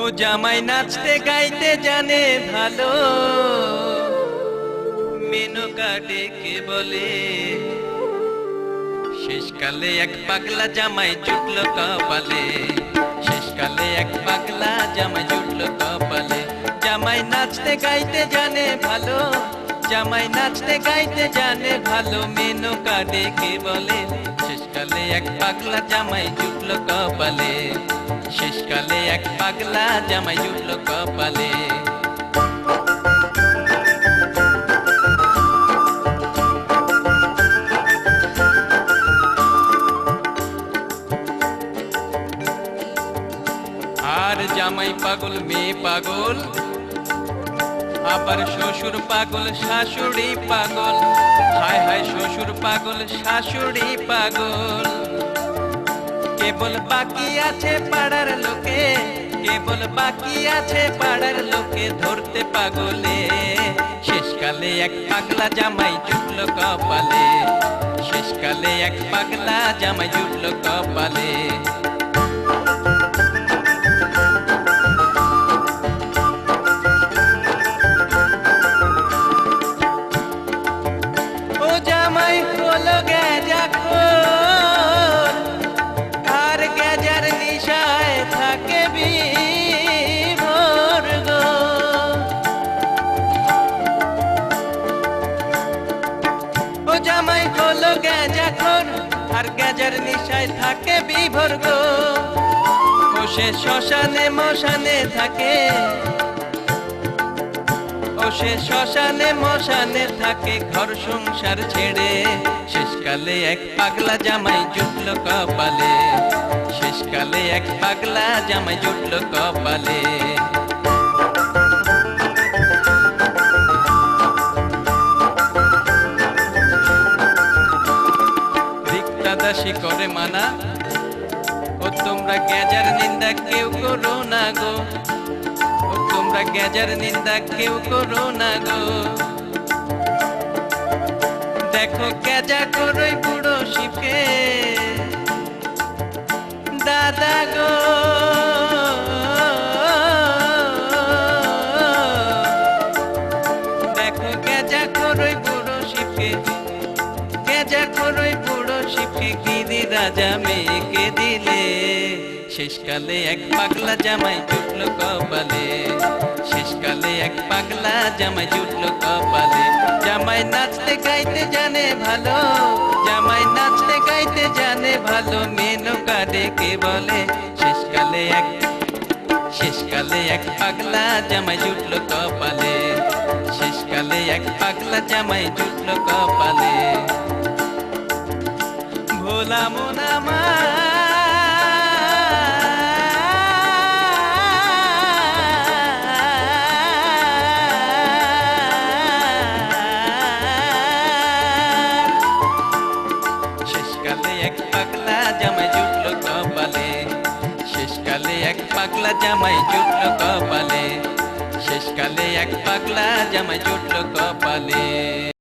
ও জামাই নাচতে গাইতে জানে ভালো। মেনকা ডেকে বলে, শেষকালে এক পাগলা জামাই জুটল কপালে। শেষকালে এক পাগলা জামাই জুটল কপালে। জামাই নাচতে গাইতে জানে ভালো, জামাই নাচতে গাইতে জানে ভালো। মেনকা ডেকে বলে, শেষকালে এক পাগলা জামাই জুটল কপালে। শেষকালে এক পাগলা জামাই জুটল কপালে। আর জামাই পাগল, মেয়ে পাগল, আবার শ্বশুর পাগল, শাশুড়ি পাগল। হায় হায়, শ্বশুর পাগল, শাশুড়ি পাগল। কেবল বাকি আছে পাড়ার লোকে কেবল বাকি আছে পাড়ার লোকে ধরতে পাগলে। শেষকালে এক পাগলা জামাই জুটল কপালে, শেষকালে এক পাগলা জামাই জুটল কপালে। আর গেজার নিশায় থাকে বিভোর গো ও সে শ্মশানে মশানে থাকে। ও সে শ্মশানে মশানে থাকে, ঘর সংসার ছেড়ে। শেষকালে এক পাগলা জামাই জুটল কপালে। শেষকালে এক পাগলা জামাই জুটল কপালে। দাসী করে মানা ও তোমরা গেজার নিন্দা কেউ করো না গো। ও তোমরা গেজার নিন্দা কেউ করো না গো। দেখো গেজা করই বুড়ো শিবকে। দাদা গো। দেখো গ্যাজা করই বুড়ো শিবকে। গ্যাজা করই রাজা মেয়েকে দিলে। শেষকালে এক পাগলা জামাই জুটল কপালে। শেষকালে এক পাগলা জামাই জুটল কপালে। জামাই নাচতে গাইতে জানে ভালো, জামাই নাচতে গাইতে জানে ভালো মেনকা ডেকে বলে? শেষকালে এক শেষকালে এক পাগলা জামাই জুটল কপালে। শেষকালে এক পাগলা জামাই জুটল কপালে। ভোলা মোনা শেষকালে এক পাগলা জামাই জুটল কপালে। শেষকালে এক পাগলা জামাই জুটল কপালে। শেষকালে এক পাগলা জামাই জুটল কপালে।